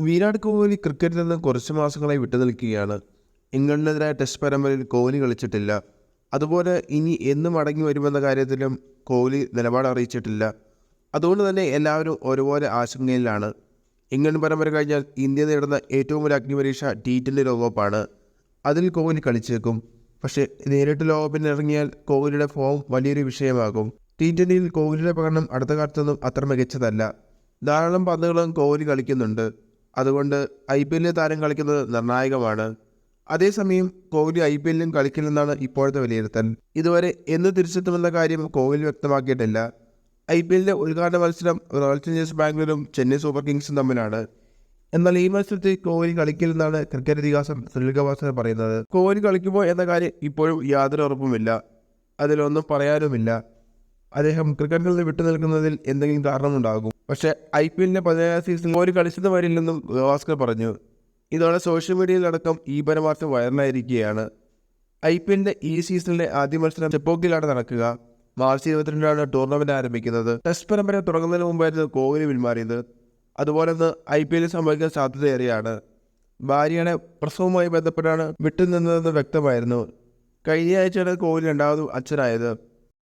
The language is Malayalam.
വിരാട് കോഹ്ലി ക്രിക്കറ്റിൽ നിന്ന് കുറച്ച് മാസങ്ങളായി വിട്ടു നിൽക്കുകയാണ്. ഇംഗ്ലണ്ടിനെതിരായ ടെസ്റ്റ് പരമ്പരയിൽ കോഹ്ലി കളിച്ചിട്ടില്ല. അതുപോലെ ഇനി എന്ന് മടങ്ങി വരുമെന്ന കാര്യത്തിലും കോഹ്ലി നിലപാട് അറിയിച്ചിട്ടില്ല. അതുകൊണ്ട് തന്നെ എല്ലാവരും ഒരുപോലെ ആശങ്കയിലാണ്. ഇംഗ്ലണ്ട് പരമ്പര കഴിഞ്ഞാൽ ഇന്ത്യ നേടുന്ന ഏറ്റവും വലിയ അഗ്നിപരീക്ഷ ടി ട്വന്റി ലോകകപ്പാണ്. അതിൽ കോഹ്ലി കളിച്ചേക്കും. പക്ഷേ നേരിട്ട് ലോകകപ്പിന് ഇറങ്ങിയാൽ കോഹ്ലിയുടെ ഫോം വലിയൊരു വിഷയമാകും. ടി ട്വന്റിയിൽ കോഹ്ലിയുടെ പ്രകടനം അടുത്ത കാലത്തൊന്നും അത്ര മികച്ചതല്ല. ധാരാളം പന്തുകളും കോഹ്ലി കളിക്കുന്നുണ്ട്. അതുകൊണ്ട് ഐ പി എല്ലിലെ താരം കളിക്കുന്നത് നിർണായകമാണ്. അതേസമയം കോഹ്ലി ഐ പി എല്ലിലും കളിക്കില്ലെന്നാണ് ഇപ്പോഴത്തെ വിലയിരുത്തൽ. ഇതുവരെ എന്ന് തിരിച്ചെത്തുമെന്ന കാര്യം കോഹ്ലി വ്യക്തമാക്കിയിട്ടില്ല. ഐ പി എല്ലിലെ ഉദ്ഘാടന മത്സരം റോയൽ ചലഞ്ചേഴ്സ് ബാംഗ്ലൂരും ചെന്നൈ സൂപ്പർ കിങ്സും തമ്മിലാണ്. എന്നാൽ ഈ മത്സരത്തിൽ കോഹ്ലി കളിക്കില്ലെന്നാണ് ക്രിക്കറ്റ് ഇതിഹാസം സുനിൽ ഗവാസ്കർ പറയുന്നത്. കോഹ്ലി കളിക്കുമോ എന്ന കാര്യം ഇപ്പോഴും യാതൊരു ഉറപ്പുമില്ല. അതിലൊന്നും പറയാനുമില്ല. അദ്ദേഹം ക്രിക്കറ്റിൽ നിന്ന് വിട്ടുനിൽക്കുന്നതിൽ എന്തെങ്കിലും കാരണമുണ്ടാകും. പക്ഷേ ഐ പി എല്ലിന്റെ പതിനേഴാം സീസൺ ഒരു കളിച്ചത് വരില്ലെന്നും ഗവാസ്കർ പറഞ്ഞു. ഇതോടെ സോഷ്യൽ മീഡിയയിലടക്കം ഈ പരമാർത്ഥം വൈറലായിരിക്കുകയാണ്. ഐ പി എല്ലിന്റെ ഈ സീസണിലെ ആദ്യ മത്സരം ചെപ്പോക്കിലാണ് നടക്കുക. മാർച്ച് ഇരുപത്തിരണ്ടിനാണ് ടൂർണമെന്റ് ആരംഭിക്കുന്നത്. ടെസ്റ്റ് പരമ്പര തുടങ്ങുന്നതിന് മുമ്പായിരുന്നു കോഹ്ലി പിന്മാറിയത്. അതുപോലെ തന്നെ ഐ പി എല്ലിൽ സംഭവിക്കാൻ സാധ്യതയേറെയാണ്. ഭാര്യയുടെ പ്രസവവുമായി ബന്ധപ്പെട്ടാണ് വിട്ടുനിന്നതെന്ന് വ്യക്തമായിരുന്നു. കഴിഞ്ഞ ആഴ്ചയാണ് കോഹ്ലി രണ്ടാമതും അച്ഛനായത്.